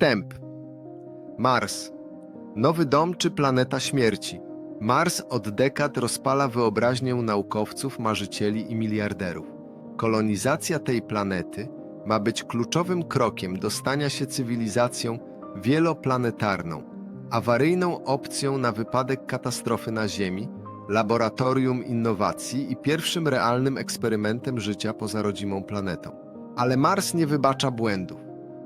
Wstęp. Mars. Nowy dom czy planeta śmierci? Mars od dekad rozpala wyobraźnię naukowców, marzycieli i miliarderów. Kolonizacja tej planety ma być kluczowym krokiem do stania się cywilizacją wieloplanetarną, awaryjną opcją na wypadek katastrofy na Ziemi, laboratorium innowacji i pierwszym realnym eksperymentem życia poza rodzimą planetą. Ale Mars nie wybacza błędów.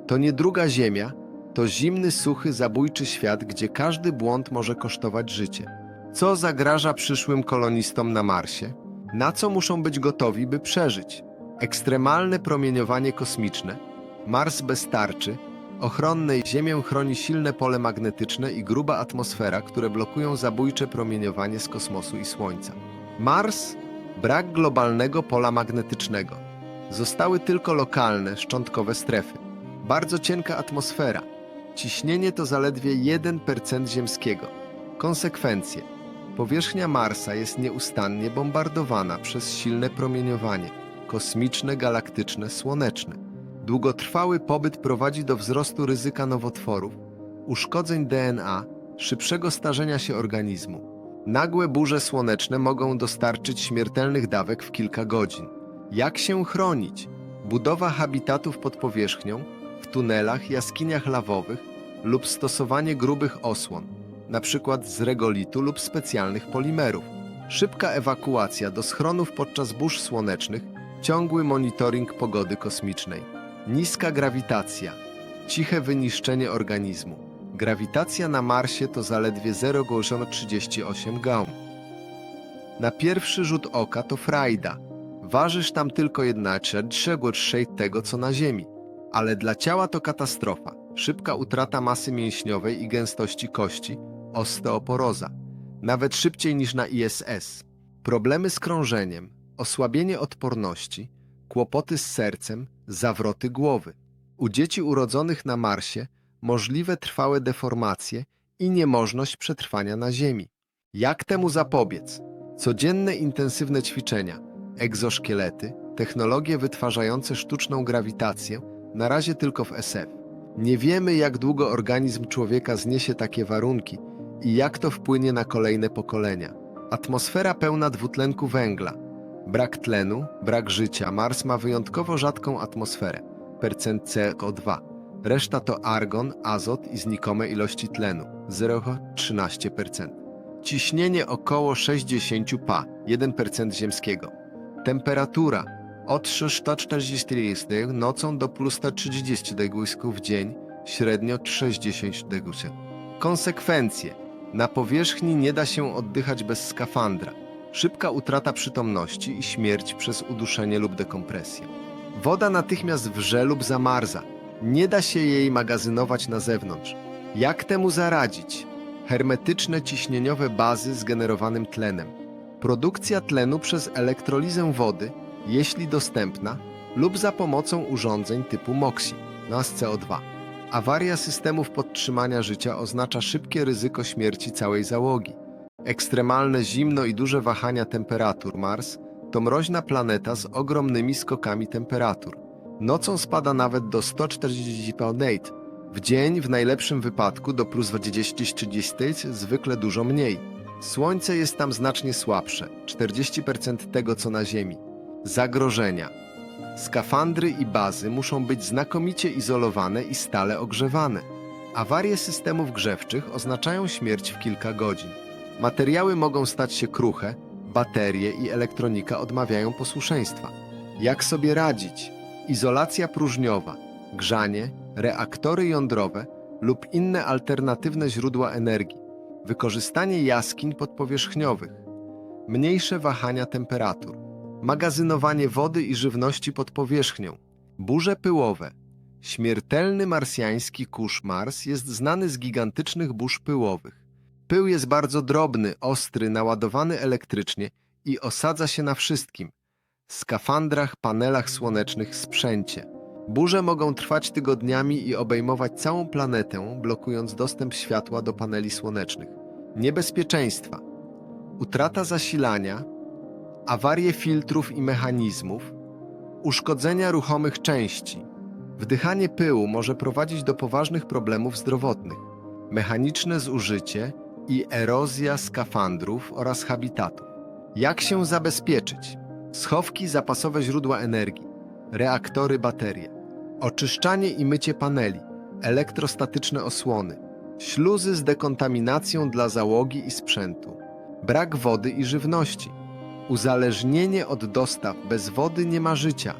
To nie druga Ziemia, to zimny, suchy, zabójczy świat, gdzie każdy błąd może kosztować życie. Co zagraża przyszłym kolonistom na Marsie? Na co muszą być gotowi, by przeżyć? Ekstremalne promieniowanie kosmiczne, Mars bez tarczy, ochronnej Ziemię chroni silne pole magnetyczne i gruba atmosfera, które blokują zabójcze promieniowanie z kosmosu i Słońca. Mars brak globalnego pola magnetycznego. Zostały tylko lokalne, szczątkowe strefy. Bardzo cienka atmosfera. Ciśnienie to zaledwie 1% ziemskiego. Konsekwencje. Powierzchnia Marsa jest nieustannie bombardowana przez silne promieniowanie kosmiczne, galaktyczne, słoneczne. Długotrwały pobyt prowadzi do wzrostu ryzyka nowotworów, uszkodzeń DNA, szybszego starzenia się organizmu. Nagłe burze słoneczne mogą dostarczyć śmiertelnych dawek w kilka godzin. Jak się chronić? Budowa habitatów pod powierzchnią, w tunelach, jaskiniach lawowych lub stosowanie grubych osłon, np. z regolitu lub specjalnych polimerów. Szybka ewakuacja do schronów podczas burz słonecznych, ciągły monitoring pogody kosmicznej. Niska grawitacja, ciche wyniszczenie organizmu. Grawitacja na Marsie to zaledwie 0,38 gaum. Na pierwszy rzut oka to frajda. Ważysz tam tylko jednacze 3,6 tego, co na Ziemi. Ale dla ciała to katastrofa. Szybka utrata masy mięśniowej i gęstości kości, osteoporoza. Nawet szybciej niż na ISS. Problemy z krążeniem, osłabienie odporności, kłopoty z sercem, zawroty głowy. U dzieci urodzonych na Marsie możliwe trwałe deformacje i niemożność przetrwania na Ziemi. Jak temu zapobiec? Codzienne intensywne ćwiczenia, egzoszkielety, technologie wytwarzające sztuczną grawitację, na razie tylko w SF. Nie wiemy, jak długo organizm człowieka zniesie takie warunki i jak to wpłynie na kolejne pokolenia. Atmosfera pełna dwutlenku węgla, brak tlenu, brak życia. Mars ma wyjątkowo rzadką atmosferę, percent CO2. Reszta to argon, azot i znikome ilości tlenu, 0,13%. Ciśnienie około 60 pa, 1% ziemskiego. Temperatura od 140 nocą do plus 130 degreesów w dzień, średnio 60 degreesów. Konsekwencje. Na powierzchni nie da się oddychać bez skafandra. Szybka utrata przytomności i śmierć przez uduszenie lub dekompresję. Woda natychmiast wrze lub zamarza. Nie da się jej magazynować na zewnątrz. Jak temu zaradzić? Hermetyczne ciśnieniowe bazy z generowanym tlenem. Produkcja tlenu przez elektrolizę wody, jeśli dostępna, lub za pomocą urządzeń typu MOXIE, NAS CO2. Awaria systemów podtrzymania życia oznacza szybkie ryzyko śmierci całej załogi. Ekstremalne zimno i duże wahania temperatur Mars to mroźna planeta z ogromnymi skokami temperatur. Nocą spada nawet do 140 Fahrenheit. W dzień, w najlepszym wypadku, do plus 20-30, zwykle dużo mniej. Słońce jest tam znacznie słabsze, 40% tego co na Ziemi. Zagrożenia. Skafandry i bazy muszą być znakomicie izolowane i stale ogrzewane. Awarie systemów grzewczych oznaczają śmierć w kilka godzin. Materiały mogą stać się kruche, baterie i elektronika odmawiają posłuszeństwa. Jak sobie radzić? Izolacja próżniowa, grzanie, reaktory jądrowe lub inne alternatywne źródła energii, wykorzystanie jaskiń podpowierzchniowych, mniejsze wahania temperatur, magazynowanie wody i żywności pod powierzchnią, burze pyłowe. Śmiertelny marsjański kurz Mars jest znany z gigantycznych burz pyłowych. Pył jest bardzo drobny, ostry, naładowany elektrycznie i osadza się na wszystkim skafandrach, panelach słonecznych, sprzęcie. Burze mogą trwać tygodniami i obejmować całą planetę, blokując dostęp światła do paneli słonecznych. Niebezpieczeństwa: utrata zasilania, awarie filtrów i mechanizmów, uszkodzenia ruchomych części, Wdychanie pyłu może prowadzić do poważnych problemów zdrowotnych, mechaniczne zużycie i erozja skafandrów oraz habitatów. Jak się zabezpieczyć? Schowki, zapasowe źródła energii, reaktory, baterie, oczyszczanie i mycie paneli, elektrostatyczne osłony, śluzy z dekontaminacją dla załogi i sprzętu, brak wody i żywności, uzależnienie od dostaw, bez wody nie ma życia.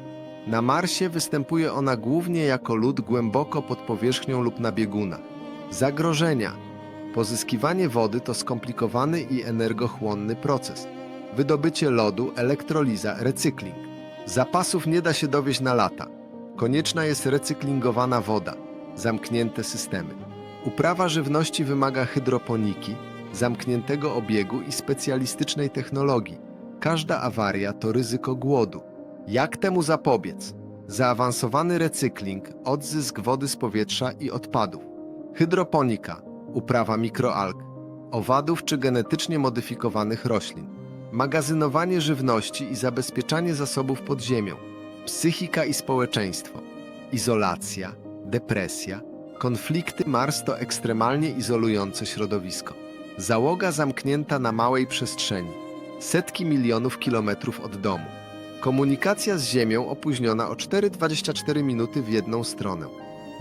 Na Marsie występuje ona głównie jako lód głęboko pod powierzchnią lub na biegunach. Zagrożenia. Pozyskiwanie wody to skomplikowany i energochłonny proces. Wydobycie lodu, elektroliza, recykling. Zapasów nie da się dowieść na lata. Konieczna jest recyklingowana woda, zamknięte systemy. Uprawa żywności wymaga hydroponiki, zamkniętego obiegu i specjalistycznej technologii. Każda awaria to ryzyko głodu. Jak temu zapobiec? Zaawansowany recykling, odzysk wody z powietrza i odpadów. Hydroponika, uprawa mikroalg, owadów czy genetycznie modyfikowanych roślin. Magazynowanie żywności i zabezpieczanie zasobów pod ziemią. Psychika i społeczeństwo. Izolacja, depresja, konflikty Mars to ekstremalnie izolujące środowisko. Załoga zamknięta na małej przestrzeni. Setki milionów kilometrów od domu. Komunikacja z Ziemią opóźniona o 4,24 minuty w jedną stronę.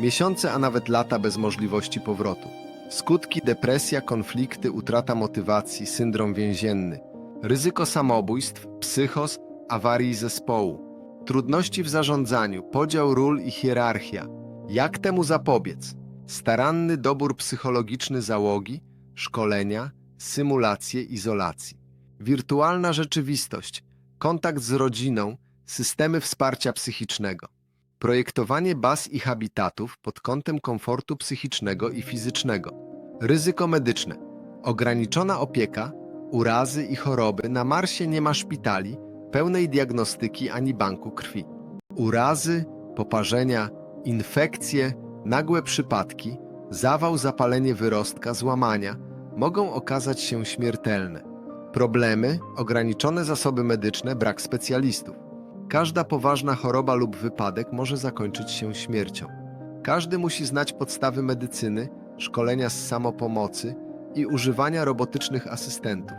Miesiące, a nawet lata bez możliwości powrotu. Skutki depresja, konflikty, utrata motywacji, syndrom więzienny. Ryzyko samobójstw, psychos, awarii zespołu. Trudności w zarządzaniu, podział ról i hierarchia. Jak temu zapobiec? Staranny dobór psychologiczny załogi, szkolenia, symulacje izolacji. Wirtualna rzeczywistość, kontakt z rodziną, systemy wsparcia psychicznego. Projektowanie baz i habitatów pod kątem komfortu psychicznego i fizycznego. Ryzyko medyczne. Ograniczona opieka, urazy i choroby. Na Marsie nie ma szpitali, pełnej diagnostyki ani banku krwi. Urazy, poparzenia, infekcje, nagłe przypadki, zawał, zapalenie wyrostka, złamania mogą okazać się śmiertelne. Problemy, ograniczone zasoby medyczne, brak specjalistów. Każda poważna choroba lub wypadek może zakończyć się śmiercią. Każdy musi znać podstawy medycyny, szkolenia z samopomocy i używania robotycznych asystentów.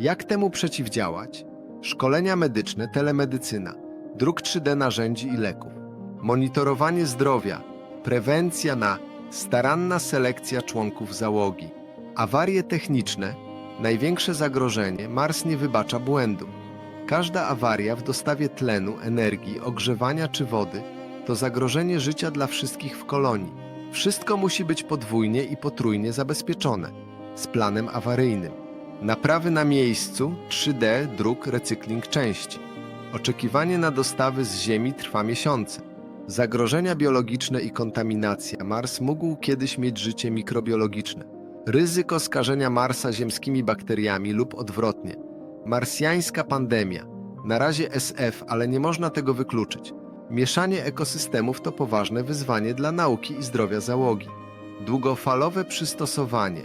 Jak temu przeciwdziałać? Szkolenia medyczne, telemedycyna, druk 3D narzędzi i leków, monitorowanie zdrowia, prewencja na staranna selekcja członków załogi, awarie techniczne, największe zagrożenie Mars nie wybacza błędu. Każda awaria w dostawie tlenu, energii, ogrzewania czy wody to zagrożenie życia dla wszystkich w kolonii. Wszystko musi być podwójnie i potrójnie zabezpieczone z planem awaryjnym. Naprawy na miejscu, 3D, druk, recykling części. Oczekiwanie na dostawy z Ziemi trwa miesiące. Zagrożenia biologiczne i kontaminacja. Mars mógł kiedyś mieć życie mikrobiologiczne. Ryzyko skażenia Marsa ziemskimi bakteriami lub odwrotnie. Marsjańska pandemia. Na razie SF, ale nie można tego wykluczyć. Mieszanie ekosystemów to poważne wyzwanie dla nauki i zdrowia załogi. Długofalowe przystosowanie.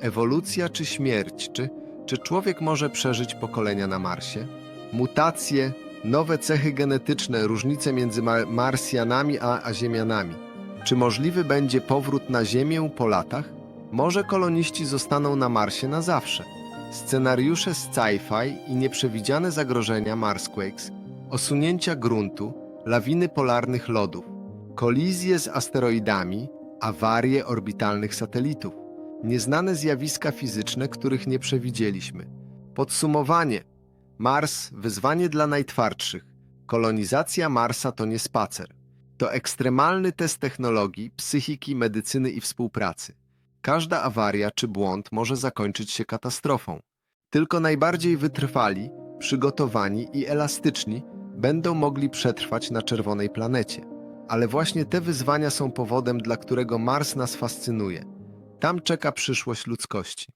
Ewolucja czy śmierć? Czy, czy człowiek może przeżyć pokolenia na Marsie? Mutacje, nowe cechy genetyczne, różnice między ma- Marsjanami a, a Ziemianami. Czy możliwy będzie powrót na Ziemię po latach? Może koloniści zostaną na Marsie na zawsze. Scenariusze z sci-fi i nieprzewidziane zagrożenia Marsquakes, osunięcia gruntu, lawiny polarnych lodów, kolizje z asteroidami, awarie orbitalnych satelitów, nieznane zjawiska fizyczne, których nie przewidzieliśmy. Podsumowanie. Mars wyzwanie dla najtwardszych. Kolonizacja Marsa to nie spacer. To ekstremalny test technologii, psychiki, medycyny i współpracy. Każda awaria czy błąd może zakończyć się katastrofą. Tylko najbardziej wytrwali, przygotowani i elastyczni będą mogli przetrwać na czerwonej planecie. Ale właśnie te wyzwania są powodem, dla którego Mars nas fascynuje. Tam czeka przyszłość ludzkości.